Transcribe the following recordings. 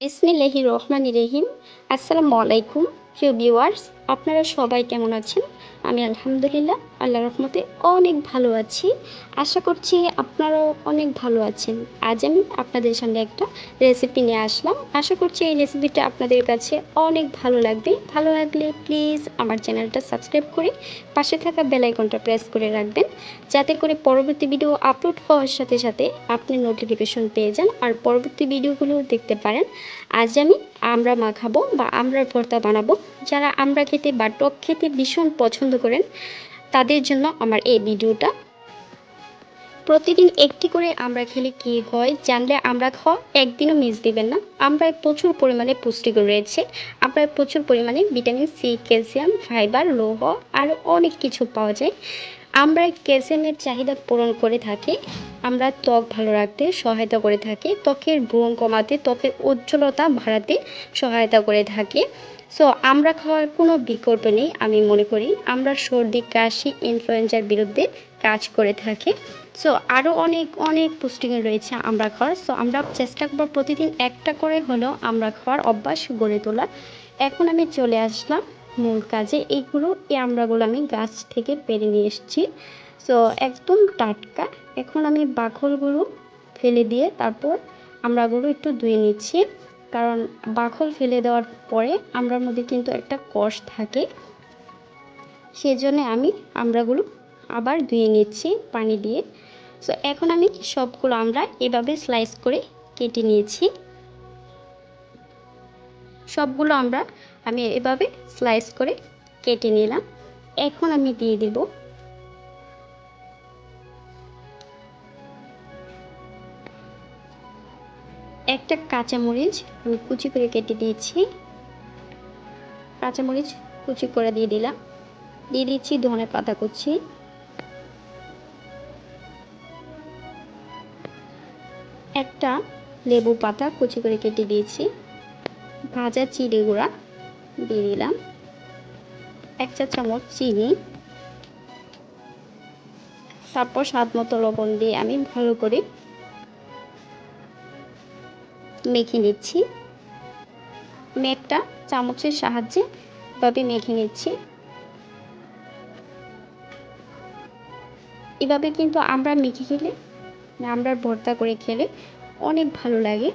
ইসমিল্লাহি রহমান রহিম। আসসালামু আলাইকুম প্রিয় ভিউয়ার্স আপনারা সবাই কেমন আছেন? আমি আলহামদুলিল্লাহ আল্লাহ রহমতে অনেক ভালো আছি। আশা করছি আপনারাও অনেক ভালো আছেন। আজ আমি আপনাদের সামনে একটা রেসিপি নিয়ে আসলাম। আশা করছি এই রেসিপিটা আপনাদের কাছে অনেক ভালো লাগবে। ভালো লাগলে প্লিজ আমার চ্যানেলটা সাবস্ক্রাইব করে পাশে থাকা বেল আইকনটা প্রেস করে রাখবেন। যাতে করে পরবর্তী ভিডিও আপলোড হওয়ার সাথে সাথে আপনি নোটিফিকেশন পেয়ে যান আর পরবর্তী ভিডিওগুলো দেখতে পারেন। আজ আমি আমরা মাখাবো বা আমরার ভর্তা বানাবো। যারা আমরা খেতে বা টক খেতে ভীষণ পছন্দ করেন, তাদের জন্য আমার এই ভিডিওটা। প্রতিদিন একটি করে আমরা খেলে কি হয়, জানলে আমরা খাওয়া একদিনও মিস দিবেন না। আমরা প্রচুর পরিমাণে পুষ্টিকর রয়েছে আমরা প্রচুর পরিমাণে ভিটামিন সি ক্যালসিয়াম ফাইবার লৌহ আরও অনেক কিছু পাওয়া যায়। আমরা ক্যালসিয়ামের চাহিদা পূরণ করে থাকি, আমরা ত্বক ভালো রাখতে সহায়তা করে থাকি, ত্বকের ব্রণ কমাতে, ত্বকের উজ্জ্বলতা বাড়াতে সহায়তা করে থাকি। সো আমরা খাওয়ার কোনো বিকল্প নেই, আমি মনে করি। আমরা সর্দি, কাশি ইনফ্লুয়েঞ্জার বিরুদ্ধে কাজ করে থাকি। সো আরও অনেক অনেক পুষ্টিগুণ রয়েছে আমরা খাওয়ার। সো আমরা চেষ্টা করব প্রতিদিন একটা করে হলেও আমরা খাওয়ার অভ্যাস গড়ে তোলার। এখন আমি চলে আসলাম মূল কাজে। এইগুলো, এই আমরাগুলো আমি গাছ থেকে পেরে নিয়ে এসেছি। সো একদম টাটকা। এখন আমি বাখলগুলো ফেলে দিয়ে তারপর আমরাগুলো একটু ধুয়ে নিচ্ছি। কারণ বাখল ফেলে দেওয়ার পরে আমরার মধ্যে কিন্তু একটা কষ থাকে। সেজন্য আমি আমরাগুলো আবার ধুয়ে নিচ্ছি পানি দিয়ে। সো এখন আমি সবগুলো আমরা এভাবে স্লাইস করে কেটে নিয়েছি। সবগুলো আমরা আমি এভাবে স্লাইস করে কেটে নিলাম। এখন আমি দিয়ে দেব একটা কাঁচামরিচ আমি কুচি করে কেটে দিয়েছি। কাঁচামরিচ কুচি করে দিয়ে দিলাম। দিয়ে দিচ্ছি ধনে পাতা কুচি। একটা লেবু পাতা কুচি করে কেটে দিয়েছি। ভাজা চিড়ে গুঁড়া দিয়ে দিলাম। এক চা চামচ চিনি। তারপর স্বাদ মতো লবণ দিয়ে আমি ভালো করে মেখে নিচ্ছি। একটা চামচের সাহায্যে এভাবে মেখে নিচ্ছি। এভাবে কিন্তু আমরা মেখে খেলে আমরা ভর্তা করে খেলে অনেক ভালো লাগে।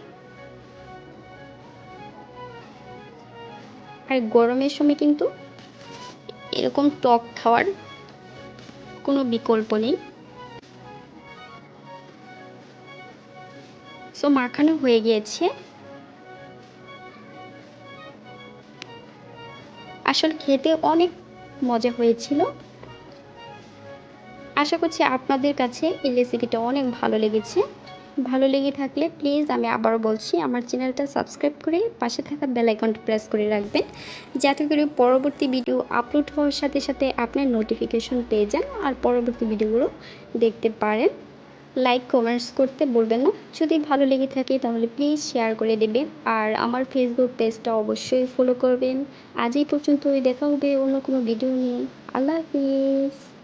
আর গরমের সময় কিন্তু এরকম টক খাওয়ার কোনো বিকল্প নেই। সো মাখানো হয়ে গিয়েছে। আসলে খেতে অনেক মজা হয়েছিল। আশা করছি আপনাদের কাছে এই রেসিপিটা অনেক ভালো লেগেছে। ভালো লেগে থাকলে প্লিজ আমি আবারও বলছি, আমার চ্যানেলটা সাবস্ক্রাইব করে পাশে থাকা বেল আইকনটা প্রেস করে রাখবেন। যাতে করে পরবর্তী ভিডিও আপলোড হওয়ার সাথে সাথে আপনার নোটিফিকেশন পেয়ে যান আর পরবর্তী ভিডিওগুলো দেখতে পারেন। লাইক কমেন্টস করতে বলবেন না। যদি ভালো লেগে থাকে তাহলে প্লিজ শেয়ার করে দেবেন। আর আমার ফেসবুক পেজটা অবশ্যই ফলো করবেন। আজই পর্যন্তই। দেখা হবে অন্য কোনো ভিডিও নিয়ে। আল্লাহ হাফিজ।